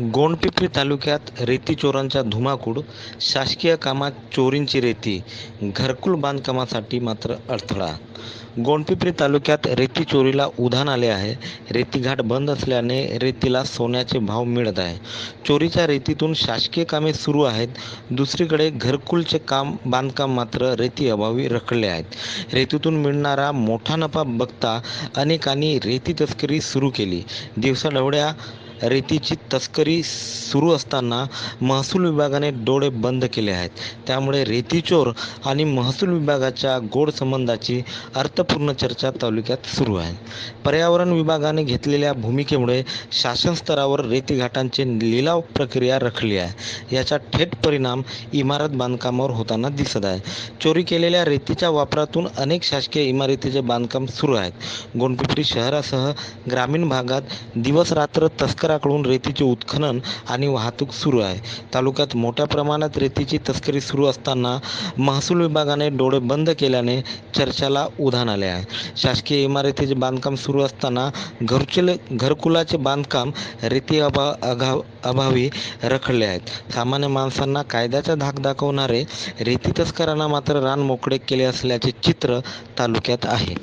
गोंडपिपरी तालुक्यात रेती चोरांचा धुमाकूड शासकीय कामात चोरींची रेती घरकुल बांधकामासाठी मात्र अडथळा. गोंडपिपरी तालुक्यात रेती चोरीला उधाण आले आहे. रेतीघाट बंद असल्याने रेतीला सोन्याचे भाव मिळत आहे. चोरीच्या रेतीतून शासकीय कामे सुरू आहेत. दुसरीकडे घरकुलचे काम बांधकाम मात्र रेती अभावी रखडले आहेत. रेतीतून मिळणारा मोठा नफा बघता अनेकांनी रेती तस्करी सुरू केली. दिवसाढवड्या रेतीची तस्करी सुरू असताना महसूल विभागाने डोळे बंद केले आहेत. त्यामुळे रेती चोर आणि महसूल विभागाच्या गोड संबंधाची अर्थपूर्ण चर्चा तालुक्यात सुरू आहे. पर्यावरण विभागाने घेतलेल्या भूमिकेमुळे शासन स्तरावर रेती घाटांची लिलाव प्रक्रिया रखली आहे. याचा थेट परिणाम इमारत बांधकामावर होताना दिसत आहे. चोरी केलेल्या रेतीच्या वापरातून अनेक शासकीय इमारतीचे बांधकाम सुरू आहेत. गोंडपिपरी शहरासह ग्रामीण भागात दिवस रात्र तस्कराकडून रेतीचे उत्खनन आणि वाहतूक सुरू आहे. तालुक्यात मोठ्या प्रमाणात रेतीची तस्करी सुरू असताना महसूल विभागाने डोळे बंद केल्याने चर्चेला उधाण आले आहे. शासकीय इमारतीचे बांधकाम सुरू असताना घरकुल घरकुलाचे बांधकाम रेती अभा अघा अभावी रखडले आहेत. सामान्य माणसांना कायद्याचा धाक दाखवणारे रेती तस्करांना मात्र रान मोकळे केले असल्याचे चित्र तालुक्यात आहे.